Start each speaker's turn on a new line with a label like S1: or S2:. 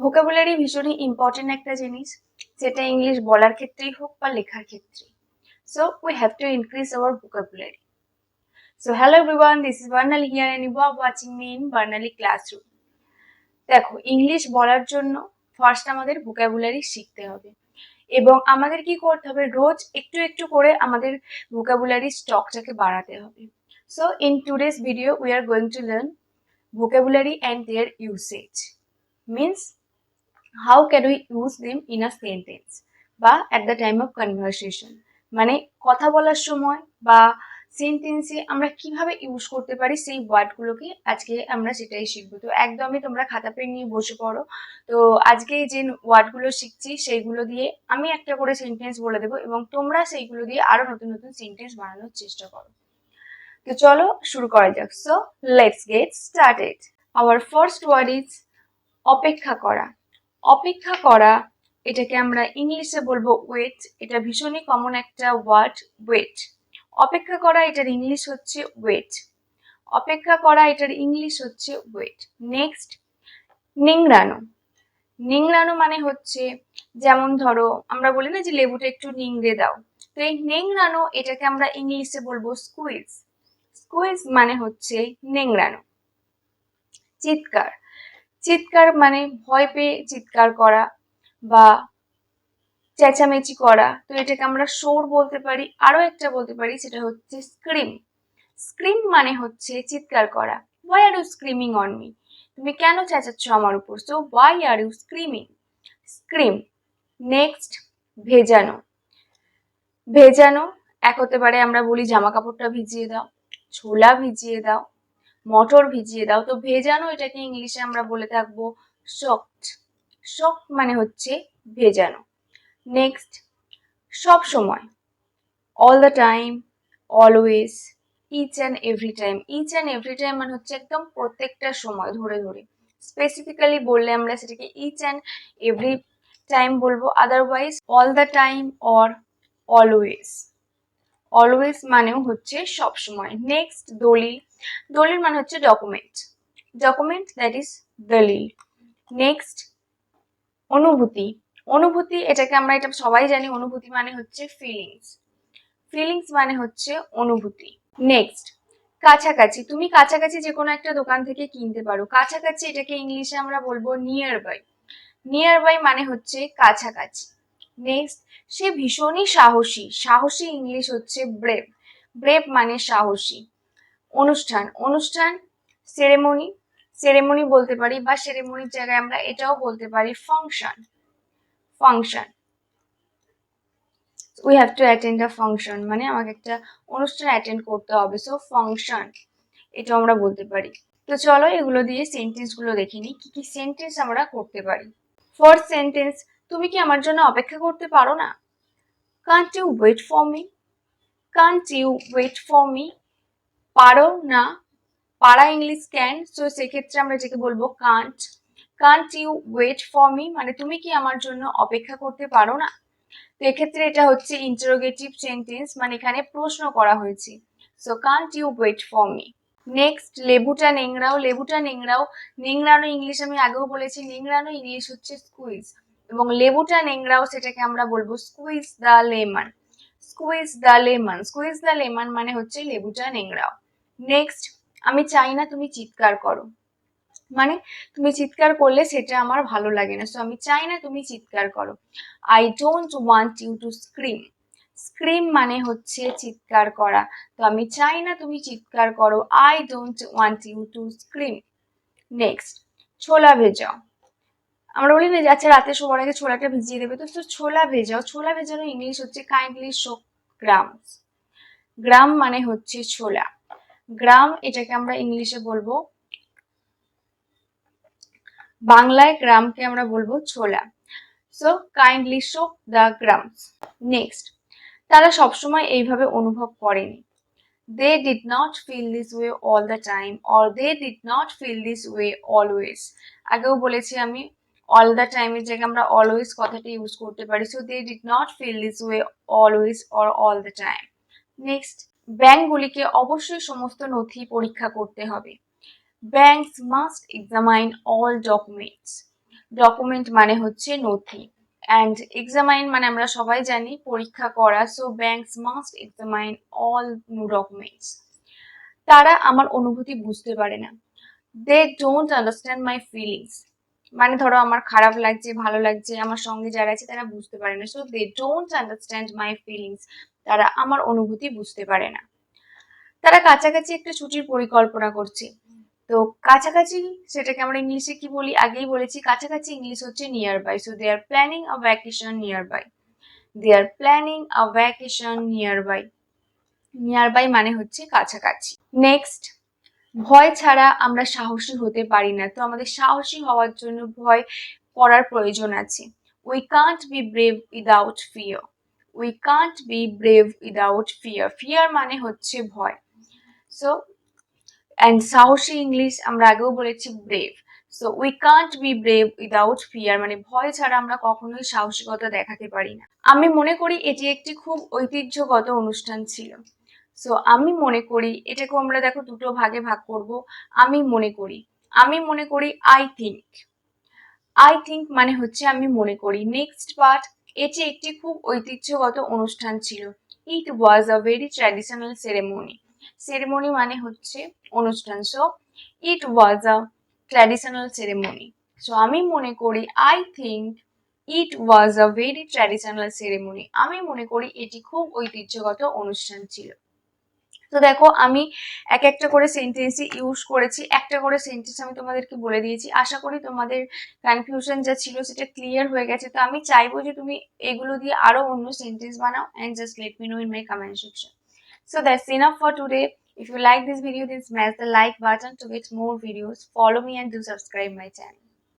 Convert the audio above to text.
S1: Vocabulary ভীষণই important একটা জিনিস, যেটা ইংলিশ বলার ক্ষেত্রেই হোক বা লেখার ক্ষেত্রে so we have to increase our vocabulary so hello everyone this is Barnali here and you are watching me in Barnali classroom দেখো ইংলিশ বলার জন্য ফার্স্ট আমাদের ভোকাবুলারি শিখতে হবে। এবং আমাদের কি করতে হবে? রোজ একটু একটু করে আমাদের ভোকাবুলারি স্টকটাকে বাড়াতে হবে। So in today's video we are going to learn vocabulary and their usage means how can we use them in a sentence বা at the time of conversation? মানে কথা বলার সময় বা সেন্টেন্সে আমরা কীভাবে ইউজ করতে পারি সেই ওয়ার্ডগুলোকে আজকে আমরা সেটাই শিখব। তো একদমই তোমরা খাতা পেন নিয়ে বসে পড়ো। তো আজকে যে ওয়ার্ডগুলো শিখছি সেইগুলো দিয়ে আমি একটা করে সেন্টেন্স বলে দেবো এবং তোমরা সেইগুলো দিয়ে আরও নতুন নতুন সেন্টেন্স বানানোর চেষ্টা করো। তো চলো শুরু করা যাক। So let's get started our first word is অপেক্ষা করা। অপেক্ষা করা, এটাকে আমরা ইংলিশে বলব ওয়েট এটা ভীষণই কমন একটা ওয়ার্ড ওয়েট অপেক্ষা করা এটার ইংলিশ হচ্ছে ওয়েট অপেক্ষা করা এটার ইংলিশ হচ্ছে ওয়েট নেক্সট নিংড়ানো। নিংড়ানো মানে হচ্ছে, যেমন ধরো, আমরা বলি না যে লেবুটা একটু নিংড়ে দাও। তো এই নিংড়ানো এটাকে আমরা ইংলিশে বলব স্কুইজ স্কুইজ মানে হচ্ছে নেংড়ানো। চিৎকার। চিৎকার মানে ভয় পেয়ে চিৎকার করা বা চেঁচামেচি করা। তো এটাকে আমরা সোর বলতে পারি আরও একটা বলতে পারি, সেটা হচ্ছে স্ক্রিম স্ক্রিম মানে হচ্ছে চিৎকার করা। Why are you screaming on me তুমি কেন চেঁচাচ্ছ আমার উপর? So why are you screaming scream next ভেজানো। ভেজানো, এক হতে পারে আমরা বলি জামা কাপড়টা ভিজিয়ে দাও, ছোলা ভিজিয়ে দাও মটর ভিজিয়ে দাও। তো ভেজানো এটাকে ইংলিশে আমরা বলে থাকব শক্ট শক্ট মানে হচ্ছে ভেজানো। নেক্সট সব সময়। All the time always each and every time each and every time মানে হচ্ছে একদম প্রত্যেকটা সময় ধরে ধরে। স্পেসিফিক্যালি বললে আমরা সেটাকে ইচ অ্যান্ড এভরি টাইম বলব। Otherwise all the time or always always মানেও হচ্ছে সব সময়। নেক্সট দলিল। দলিল মানে হচ্ছে ডকুমেন্ট ডকুমেন্ট দ্যাট ইজ দলিল। নেক্সট অনুভূতি। অনুভূতি, এটাকে আমরা, এটা সবাই জানি, অনুভূতি মানে হচ্ছে ফিলিংস ফিলিংস মানে হচ্ছে অনুভূতি। নেক্সট কাছাকাছি। তুমি কাছাকাছি যে কোনো একটা দোকান থেকে কিনতে পারো। কাছাকাছি, এটাকে ইংলিশে আমরা বলব নিয়ার বাই নিয়ার বাই মানে হচ্ছে কাছাকাছি। নেক্সট সে ভীষণই সাহসী। সাহসী ইংলিশ হচ্ছে ব্রেভ ব্রেভ মানে সাহসী। অনুষ্ঠান। অনুষ্ঠান সেরেমনি সেরেমনি বলতে পারি বা সেরেমনির জায়গায় আমরা এটাও বলতে পারি function function we have to attend a function মানে আমাকে একটা অনুষ্ঠান অ্যাটেন্ড করতে হবে। সো ফাংশন এটা আমরা বলতে পারি। তো চলো এগুলো দিয়ে সেন্টেন্সগুলো দেখে নিই। কী কি সেন্টেন্স আমরা করতে পারি? ফার্স্ট সেন্টেন্স তুমি কি আমার জন্য অপেক্ষা করতে পারো না? Can't you wait for me can't you wait for me পারো না। পারা ইংলিশ ক্যান সো সেক্ষেত্রে আমরা যেকে বলব can't can't you wait for me মানে তুমি কি আমার জন্য অপেক্ষা করতে পারো না? তো এক্ষেত্রে এটা হচ্ছে ইন্টারোগেটিভ সেন্টেন্স মানে এখানে প্রশ্ন করা হয়েছে। So can't you wait for me next লেবুটা নেংরাও লেবুটা নেংরাও নেংড়ানো ইংলিশ আমি আগেও বলেছি, নেংড়ানো ইংলিশ হচ্ছে স্কুইজ এবং লেবুটা নেংরাও সেটাকে আমরা বলব squeeze the lemon squeeze the lemon squeeze the lemon মানে হচ্ছে লেবুটা নেংড়াও। নেক্সট আমি চাই না তুমি চিৎকার করো। মানে তুমি চিৎকার করলে সেটা আমার ভালো লাগে না। সো আমি চাই না তুমি চিৎকার করো। I don't want you to scream scream মানে হচ্ছে চিৎকার করা। তো আমি চাই না তুমি চিৎকার করো। I don't want you to scream next ছোলা ভেজাও। আমরা বলি না আচ্ছা রাতে শোবার আগে ছোলাটা ভিজিয়ে দেবে। তো ছোলা ভেজাও। ছোলা ভেজানো ইংলিশ হচ্ছে কাইন্ডলি শো গ্রামস গ্রাম মানে হচ্ছে ছোলা। গ্রাম, এটাকে আমরা ইংলিশে বলব। বাংলায় গ্রামকে আমরা বলব ছোলা। So kindly show the grams next তারা সবসময় এইভাবে অনুভব করেনি। They did not feel this way all the time or they did not feel this way always আগেও বলেছি আমি অল দ্য টাইমের জায়গায় আমরা অলওয়েজ কথাটা ইউজ করতে পারি। So they did not feel this way always or all the time next ব্যাংকগুলিকে অবশ্যই সমস্ত নথি পরীক্ষা করতে হবে। Banks must examine all documents. Document মানে হচ্ছে নথি। অ্যান্ড এক্সামাইন মানে আমরা সবাই জানি, পরীক্ষা করা। So banks must examine all documents. তারা আমার অনুভূতি বুঝতে পারে না। They don't understand my feelings. মানে ধরো আমার খারাপ লাগছে, ভালো লাগছে, আমার সঙ্গে যারা আছে তারা বুঝতে পারে না। So they don't understand my feelings. তারা আমার অনুভূতি বুঝতে পারে না। তারা কাছাকাছি একটা ছুটির পরিকল্পনা করছে। তো কাছাকাছি সেটাকে আমরা ইংলিশে কি বলি? আগেই বলেছি, কাছাকাছি ইংলিশ হচ্ছে nearby so they are planning a vacation nearby they are planning a vacation nearby nearby মানে হচ্ছে কাছাকাছি। নেক্সট ভয় ছাড়া আমরা সাহসী হতে পারি না। তো আমাদের সাহসী হওয়ার জন্য ভয় করার প্রয়োজন আছে। We can't be brave without fear we can't be brave without fear fear মানে হচ্ছে ভয়। সো অ্যান্ড সাহসী ইংলিশ আমরা আগেও বলেছি brave so we can't be brave without fear মানে ভয় ছাড়া আমরা কখনোই সাহসিকতা দেখাতে পারি না। আমি মনে করি এটি একটি খুব ঐতিহ্যগত অনুষ্ঠান ছিল। সো আমি মনে করি এটাকে আমরা দেখো দুটো ভাগে ভাগ করব। আমি মনে করি, আমি মনে করি আই থিঙ্ক আই থিঙ্ক মানে হচ্ছে আমি মনে করি। নেক্সট পার্ট এটি একটি খুব ঐতিহ্যগত অনুষ্ঠান ছিল। It was a very traditional ceremony ceremony মানে হচ্ছে অনুষ্ঠান। So it was a traditional ceremony so আমি মনে করি I think it was a very traditional ceremony আমি মনে করি, এটি খুব ঐতিহ্যগত অনুষ্ঠান ছিল। তো দেখো আমি এক একটা করে সেন্টেন্সই ইউজ করেছি একটা করে সেন্টেন্স আমি তোমাদেরকে বলে দিয়েছি আশা করি তোমাদের কনফিউশন যা ছিল সেটা ক্লিয়ার হয়ে গেছে তো আমি চাইব যে তুমি এগুলো দিয়ে আরও অন্য সেন্টেন্স বানাও and just let me know in my comment section so that's enough for today If you like this video, then smash the like button to get more videos. Follow me and do subscribe my channel.